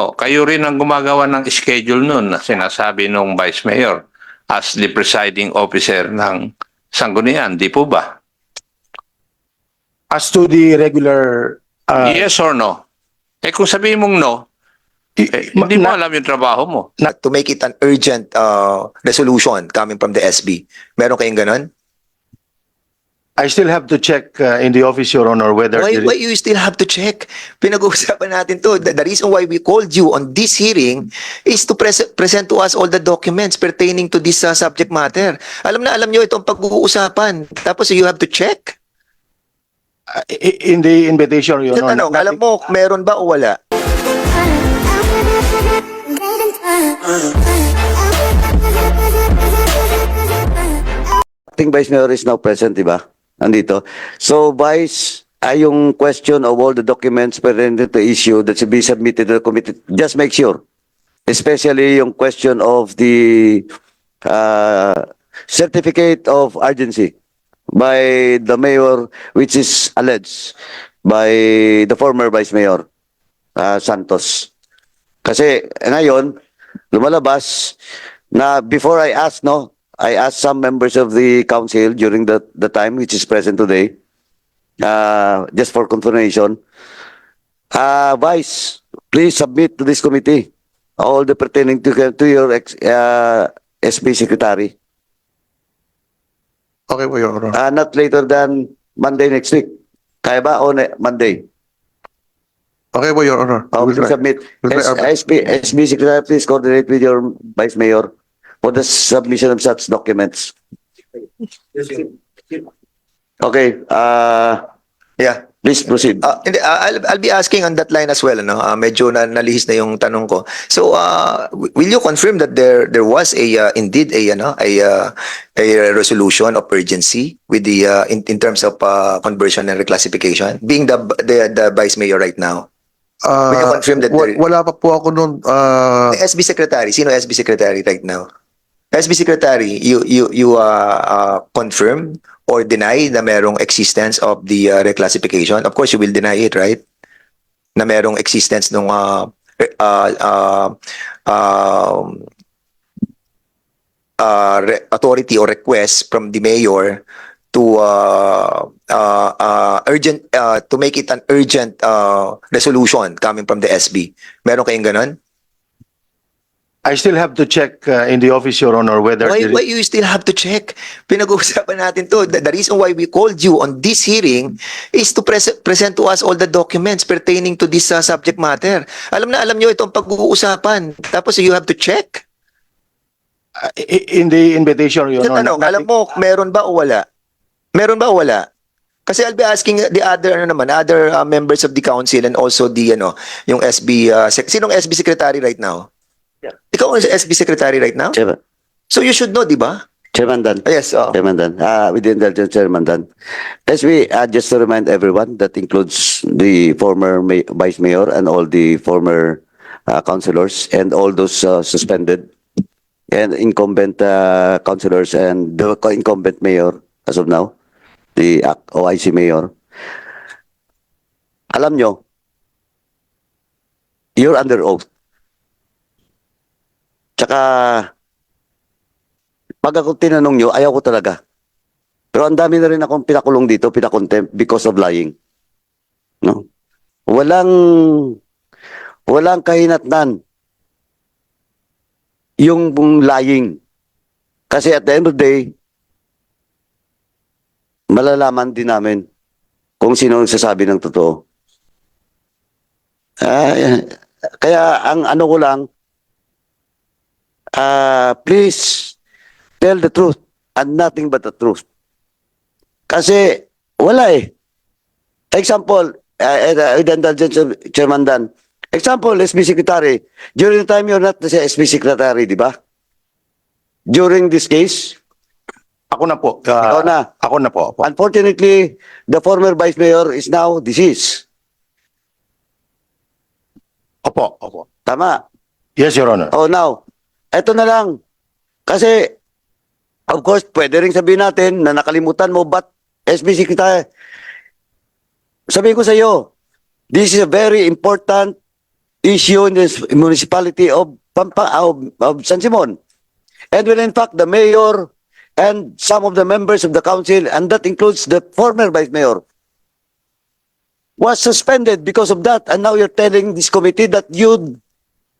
Oh, kayo rin ang gumagawa ng schedule nun na sinasabi nung Vice Mayor as the presiding officer ng Sanggunian, di po ba? As to the regular, uh, yes or no? Eh kung sabihin mong no, eh, hindi mo alam yung trabaho mo. na to make it an urgent uh, resolution coming from the SB. Meron kayong ganun? I still have to check uh, in the office, Your Honor, whether Why, there why you still have to check? Pinag-uusapan natin to. The, the reason why we called you on this hearing is to pres- present to us all the documents pertaining to this uh, subject matter. Alam na alam nyo itong pag-uusapan. Tapos you have to check. uh, i- in the invitation, Your Honor. tanong, alam mo, meron ba o wala? acting Vice Mayor is now present, di ba? Nandito. So, Vice, ay yung question of all the documents pertaining to issue that should be submitted to the committee, just make sure. Especially yung question of the uh, certificate of urgency by the mayor, which is alleged by the former Vice Mayor uh, Santos. Kasi ngayon, lumalabas na before I ask, no, I asked some members of the council during the, the time which is present today, uh, just for confirmation. Uh, Vice, please submit to this committee all the pertaining to, to your ex, uh, SP secretary. Okay po, Your Honor. Uh, not later than Monday next week. Kaya ba o ne- Monday? Okay po, Your Honor. Uh, please submit. We'll try our best. SP, SB Secretary, please coordinate with your Vice Mayor for the submission of such documents. Okay, uh, Yeah. please proceed. Uh, hindi, uh, I'll, I'll be asking on that line as well. Ano? Uh, medyo na, nalihis na yung tanong ko. So, uh, will you confirm that there there was a uh, indeed a ano a uh, a resolution of urgency with the uh, in, in terms of uh, conversion and reclassification? Being the the, the vice mayor right now, Ah, Will you confirm that wa- there- wala pa po ako noon. ah, the SB secretary. Sino SB secretary right now? SB secretary, you you you uh, uh, confirm or deny na merong existence of the uh, reclassification? Of course, you will deny it, right? Na merong existence ng uh, uh, uh, um, uh, re- authority or request from the mayor to uh, uh, uh, urgent uh, to make it an urgent uh, resolution coming from the SB. Meron kayong ganun? I still have to check uh, in the office, Your Honor, whether Why, why you still have to check? Pinag-uusapan natin to. The, the reason why we called you on this hearing is to pres- present to us all the documents pertaining to this uh, subject matter. Alam na alam nyo itong pag-uusapan. Tapos you have to check. uh, in the invitation, Your Honor. tanong, alam mo, meron ba o wala? Meron ba o wala? Kasi I'll be asking the other ano naman, other uh, members of the council and also the ano, yung SB uh, sec- sinong SB secretary right now? Ikaw ang SB secretary right now? Chairman, So you should know, di ba? Chairman Dan. Yes, oh. Chairman Dan, uh, with the indulgence, Chairman Dan. SB, uh, just to remind everyone, that includes the former ma- Vice Mayor and all the former uh, councilors and all those uh, suspended and incumbent uh, councilors and the incumbent mayor as of now, the OIC mayor. Alam nyo, you're under oath. Tsaka, pag ako tinanong nyo, ayaw ko talaga. Pero ang dami na rin akong pinakulong dito, pinakontempt because of lying. No? Walang, walang kahinatnan yung lying. Kasi at the end of the day, malalaman din namin kung sino ang sasabi ng totoo. Ah, kaya ang ano ko lang, ah, please tell the truth and nothing but the truth. Kasi wala eh. Example, uh, uh, of Chairman Dan. Example, SB Secretary. During the time you're not the SB Secretary, di ba? During this case, Ako na po. uh, Ikaw na. Ako na po. Opo. unfortunately, the former Vice Mayor is now deceased. Opo. Opo. Tama. Yes, Your Honor. Oh, now, eto na lang. Kasi, of course, pwede rin sabihin natin na nakalimutan mo, but SB Secretary, sabihin ko sa iyo, this is a very important issue in this municipality of Pampa of, of San Simon. And when in fact the mayor and some of the members of the council, and that includes the former vice mayor, was suspended because of that. And now you're telling this committee that you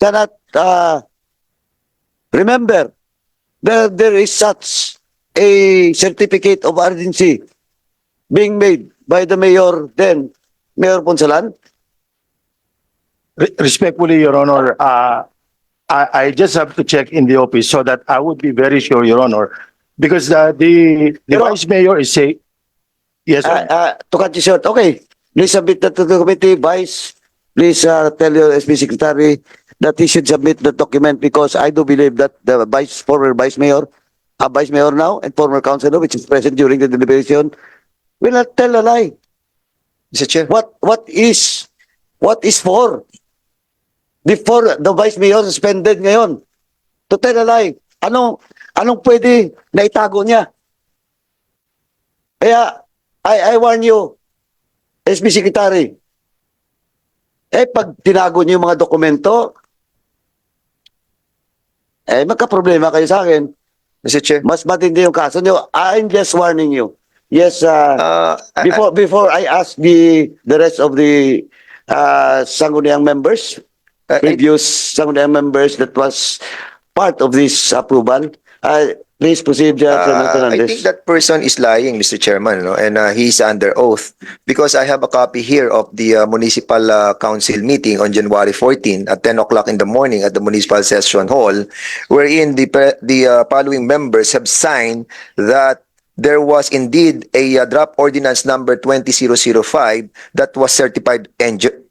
cannot uh, remember that there is such a certificate of urgency being made by the mayor then, Mayor Ponsalan. Re- Respectfully, Your Honor, uh, I, I just have to check in the office so that I would be very sure, Your Honor, because uh, the, the Pero- vice mayor is say, yes, Uh, sir. uh, to cut you short, okay. Please submit that to the committee, Vice. Please uh, tell your SB Secretary that he should submit the document because I do believe that the Vice, former Vice Mayor, uh, Vice Mayor now and former Councilor, which is present during the deliberation, will not tell a lie. Mr. Chair. What, what is, what is for? Before the Vice Mayor suspended ngayon. To tell a lie. Anong, anong pwede na itago niya? Kaya, I, I warn you, SB Secretary, eh pag tinago niyo yung mga dokumento, eh magka-problema kayo sa akin. Mr. Chair. Mas matindi yung kaso niyo. I'm just warning you. Yes, uh, Uh, I- before before I ask the the rest of the uh, Sangguniang members, I- previous Sangguniang members that was part of this approval, uh, please proceed, uh, Senator Uh, I Fernandez. think that person is lying, Mr. Chairman, no? and uh, he's under oath because I have a copy here of the uh, municipal uh, council meeting on January 14 at 10 o'clock in the morning at the municipal session hall, wherein the the uh, following members have signed that there was indeed a uh, draft ordinance number 20005 that was certified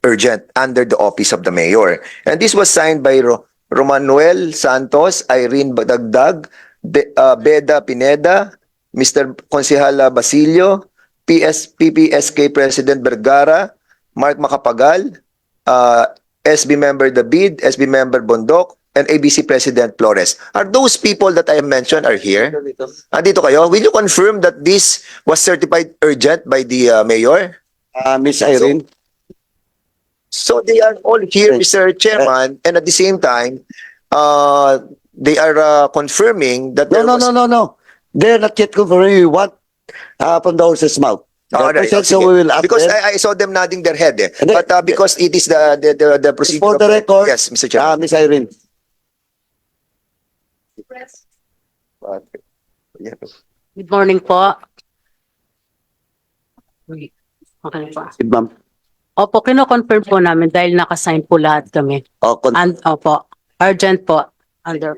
urgent under the office of the mayor. And this was signed by Ro- Romanuel Santos, Irene Badagdag, Be- uh, Beda Pineda, Mr. Consejala Basilio, PS, PPSK President Vergara, Mark Macapagal, uh, SB member David, SB member Bondok, and ABC President Flores. Are those people that I mentioned are here? Andito kayo? Will you confirm that this was certified urgent by the uh, mayor? Uh, Miss Irene, So they are all here, Mr. Chairman, and at the same time, uh, they are uh, confirming that no, there no, was... no, no, no. They're not yet confirming what uh, from the horse's mouth. Oh, They're right, present, so we will ask Because them. I, I saw them nodding their head eh. Then- But uh, because it is the the the, the procedure. For the of- record, Yes, Mr. uh, Chairman. Miss Irene. Good morning po. Okay po. Ma'am. Opo, kino-confirm po namin dahil nakasign po lahat kami. Oh, con- And, opo, urgent po. Under,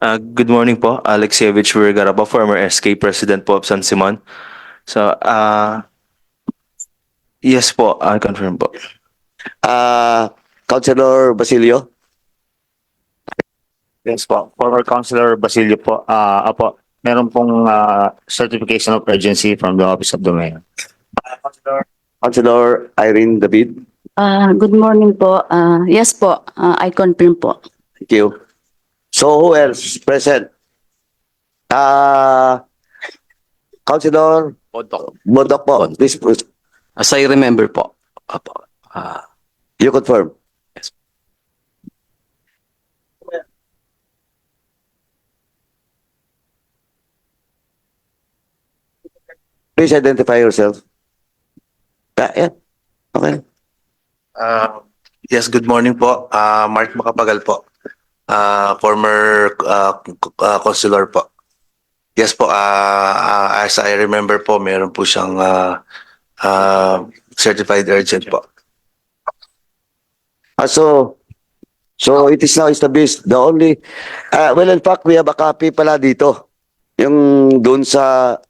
Uh, good morning po, Alexeyevich Vergara po, former SK President po of San Simon. So, uh, yes po, I confirm po. uh, Councilor Basilio. Yes po, former Councilor Basilio po, ah apo, meron pong ah, certification of urgency from the Office of the Mayor. Councilor Irene David. Ah, good morning po. Ah, yes po, Ah, I confirm po. Thank you. So who else present? Uh, Councilor Bodok. Bodok po. Please, proceed. As I remember po. Apo. Ah, you confirm. Yes. Please identify yourself. Ah, yeah. Okay. Uh, yes, good morning po. Uh, Mark Makapagal po. Uh, former uh, uh, consular po. Yes po, uh, uh, as I remember po, meron po siyang uh, uh, certified urgent po. Ah, so, so it is now established the only, uh, well, in fact, we have a copy pala dito. Yung doon sa uh,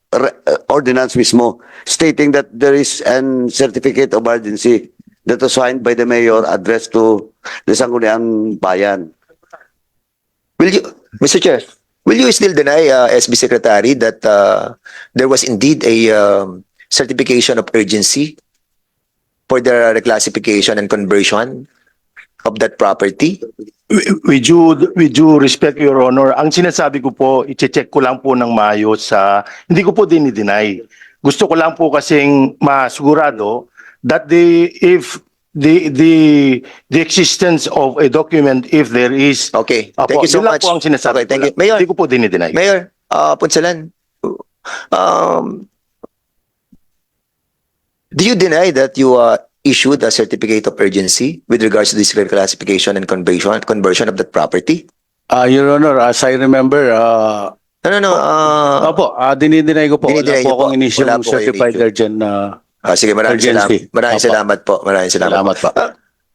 ordinance mismo, stating that there is an certificate of urgency that was signed by the mayor addressed to the Sangguniang Bayan. Will you, Mr. Chair, will you still deny, uh, SB Secretary, that uh, there was indeed a um, certification of urgency for the reclassification and conversion of that property? With- due, with due respect, Your Honor, ang sinasabi ko po, i-check ko lang po ng maayos sa, hindi ko po dinideny. gusto ko lang po kasing masigurado that the if the the the existence of a document if there is Okay, Apo, thank you so yun lang much. po ang sinasabi Okay, thank ko you. lang. Mayor, Hindi ko po dinideny. Mayor, uh, Punsalan, um, do you deny that you uh, issued a certificate of urgency with regards to this reclassification and conversion conversion of that property? Uh, Your Honor, as I remember, uh, No, no, no. Uh, opo, uh, dinideny ko po. Wala Dinideny po po. akong inisyong Wala po certified urgent na ah, sige, maraming Urgency. salamat. Maraming Opo. salamat po. Maraming salamat. salamat po. Uh,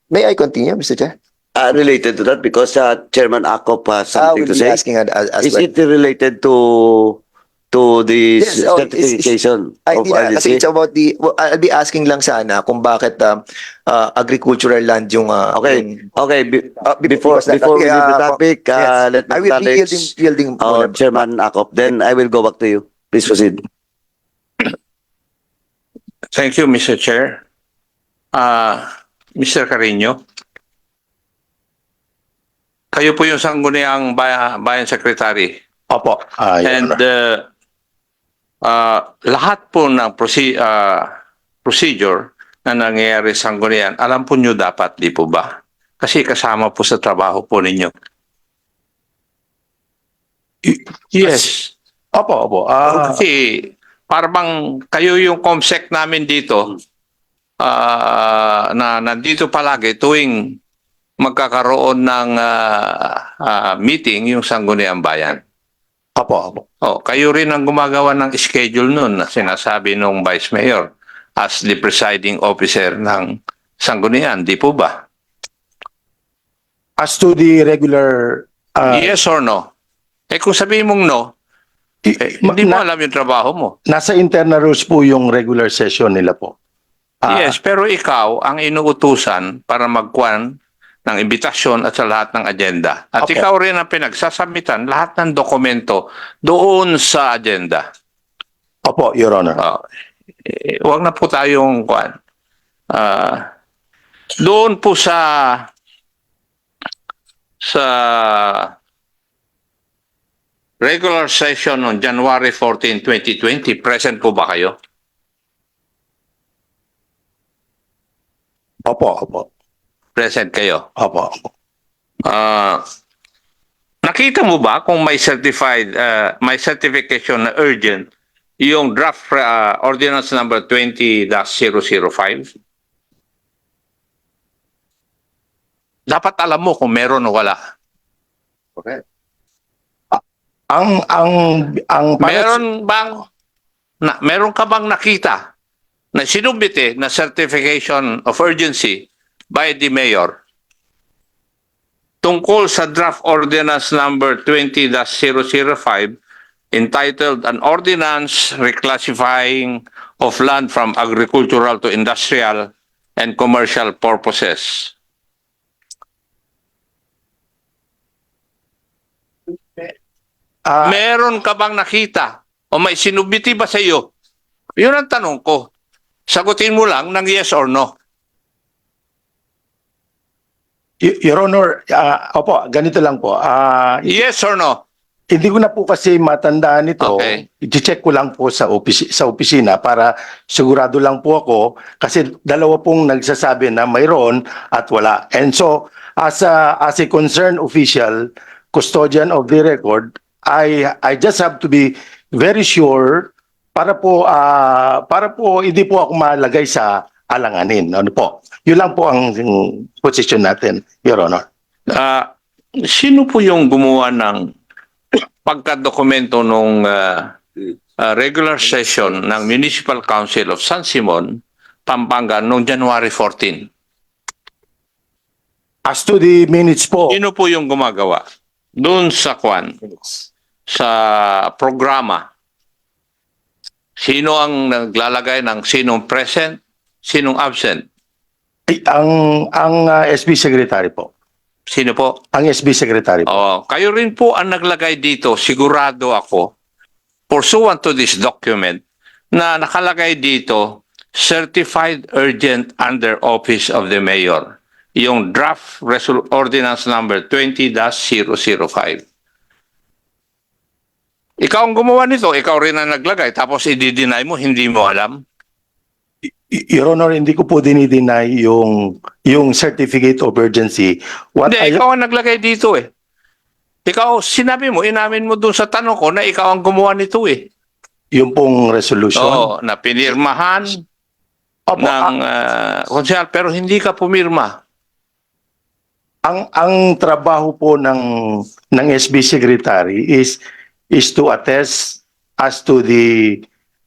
may I continue, Mr. Chair? Uh, related to that because uh, Chairman Akop has something will to say. asking as, as Is well. it related to to the Yes, oh, it's- it's- certification Ay, of na. Kasi it's about the, well, I'll be asking lang sana kung bakit uh, uh, agricultural land yung, uh, Okay. yung- Okay, be- uh, before that- before we leave the uh, topic, uh, yes. let me I will be yielding, yielding our muna. Chairman Akop. Then I will go back to you. Please proceed. Thank you, Mr. Chair. Ah, Mr. Carino. Kayo po yung sangguniang bayan, bayan secretary. Opo. ah, Your And uh, uh, lahat po ng proce- uh, procedure na nangyayari sa sanggunian, alam po nyo dapat, di po ba? Kasi kasama po sa trabaho po ninyo. Yes. Opo, opo. Ah, Kasi parang kayo yung comsec namin dito ah, na nandito palagi tuwing magkakaroon ng ah, ah, meeting yung Sangguniang Bayan. opo, opo. Oh, kayo rin ang gumagawa ng schedule nun na sinasabi nung Vice Mayor as the presiding officer ng Sanggunian, di po ba? As to the regular ah, yes or no? Eh kung sabihin mong no, eh, hindi mo alam yung trabaho mo. nasa internal rules po yung regular session nila po. Ah, Yes, pero ikaw ang inuutusan para magkuhan ng imbitasyon at sa lahat ng agenda. At Opo. ikaw rin ang pinagsasamitan lahat ng dokumento doon sa agenda. Opo, Your Honor. Ah, eh, wag na po tayong kuhan. Ah, doon po sa sa regular session on January 14, 2020, present po ba kayo? Opo, opo. Present kayo? Opo. Ah, nakita mo ba kung may certified ah, may certification na urgent yung draft ah, ordinance number 20-005? Dapat alam mo kung meron o wala. Ang ang ang Meron bang na, meron ka bang nakita na sinubite na certification of urgency by the mayor tungkol sa draft ordinance number 20-005 entitled An Ordinance Reclassifying of Land from Agricultural to Industrial and Commercial Purposes. ah, Meron ka bang nakita o may sinubiti ba sa iyo? Yun ang tanong ko. Sagutin mo lang ng yes or no. Y- Your Honor, ah, opo, ganito lang po. Ah, Yes or no? hindi ko na po kasi matandaan ito. Okay. I-check ko lang po sa opisi- sa opisina para sigurado lang po ako kasi dalawa pong nagsasabi na mayroon at wala. And so as a as a concerned official, custodian of the record, I I just have to be very sure para po ah, para po hindi po ako malagay sa alanganin. Ano po? Yun lang po ang position natin, Your Honor. Ah, sino po yung gumawa ng pagkadokumento nung ah, ah, regular session ng Municipal Council of San Simon, Pampanga noong January 14? As to the minutes po, Sino po yung gumagawa? Doon sa kwan, sa programa. Sino ang naglalagay ng sinong present, sinong absent? ay, ang ang ah, SB secretary po. Sino po? Ang SB secretary po. Oh, kayo rin po ang naglagay dito, sigurado ako, pursuant to this document, na nakalagay dito, certified urgent under office of the mayor. Yung draft resol- ordinance number 20-005. Ikaw ang gumawa nito, ikaw rin ang naglagay, tapos i-deny mo, hindi mo alam. Your Honor, hindi ko po dinideny yung yung certificate of urgency. What Hindi, I- ikaw ang naglagay dito eh. Ikaw, sinabi mo, inamin mo doon sa tanong ko na ikaw ang gumawa nito eh. yung pong resolution. Oo, na pinirmahan Opo, ng uh, pero hindi ka pumirma. ang ang trabaho po ng ng SB secretary is is to attest as to the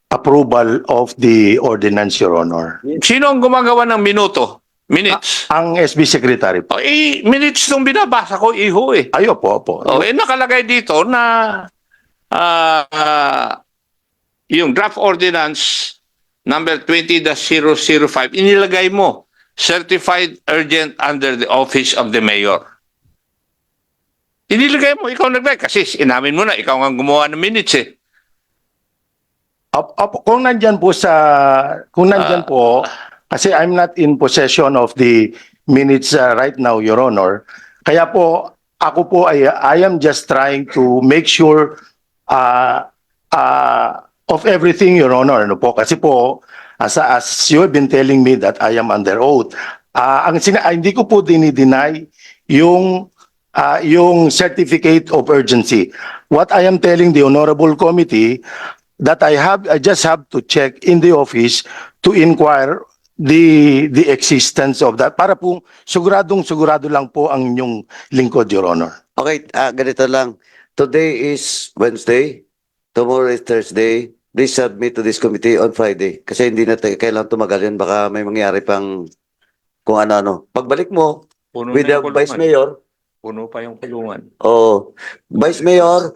approval of the ordinance, Your Honor. Sino ang gumagawa ng minuto? Minutes. Ang SB secretary po. O, eh, minutes nung binabasa ko, iho eh. Ayo po, po. O, eh, nakalagay dito na ah, ah, yung draft ordinance number 20-005, inilagay mo, certified urgent under the office of the mayor. Inilagay mo, ikaw naglagay, kasi inamin mo na, ikaw ang gumawa ng minutes eh. Op, op, kung nandyan po sa, kung nandyan po, kasi I'm not in possession of the minutes uh, right now, Your Honor. Kaya po, ako po ay, I am just trying to make sure uh, uh, of everything, Your Honor. Ano po? Kasi po, as, as you have been telling me that I am under oath, uh, ang sina, ah, hindi ko po dinideny yung uh, yung certificate of urgency. What I am telling the honorable committee that I have I just have to check in the office to inquire the the existence of that para po siguradong sigurado lang po ang inyong lingkod your honor. Okay, ah, ganito lang. Today is Wednesday. Tomorrow is Thursday. Please submit to this committee on Friday. Kasi hindi na tayo kailangan tumagal yan. Baka may mangyari pang kung ano-ano. Pagbalik mo, Puno with the Vice kulungan. Mayor, Puno pa yung kulungan. oh, Vice Mayor,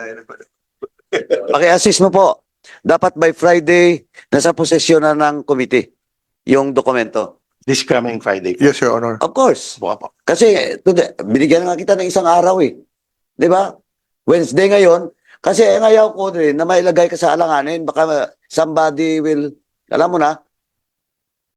paki-assist mo po. Dapat by Friday, nasa posesyon na ng committee yung dokumento. This coming Friday. yes, Your Honor. Of course. Po, po. Kasi today, binigyan nga kita ng isang araw eh. 'Di ba? Wednesday ngayon. Kasi ang ayaw ko rin na mailagay ka sa alanganin. Baka somebody will, alam mo na,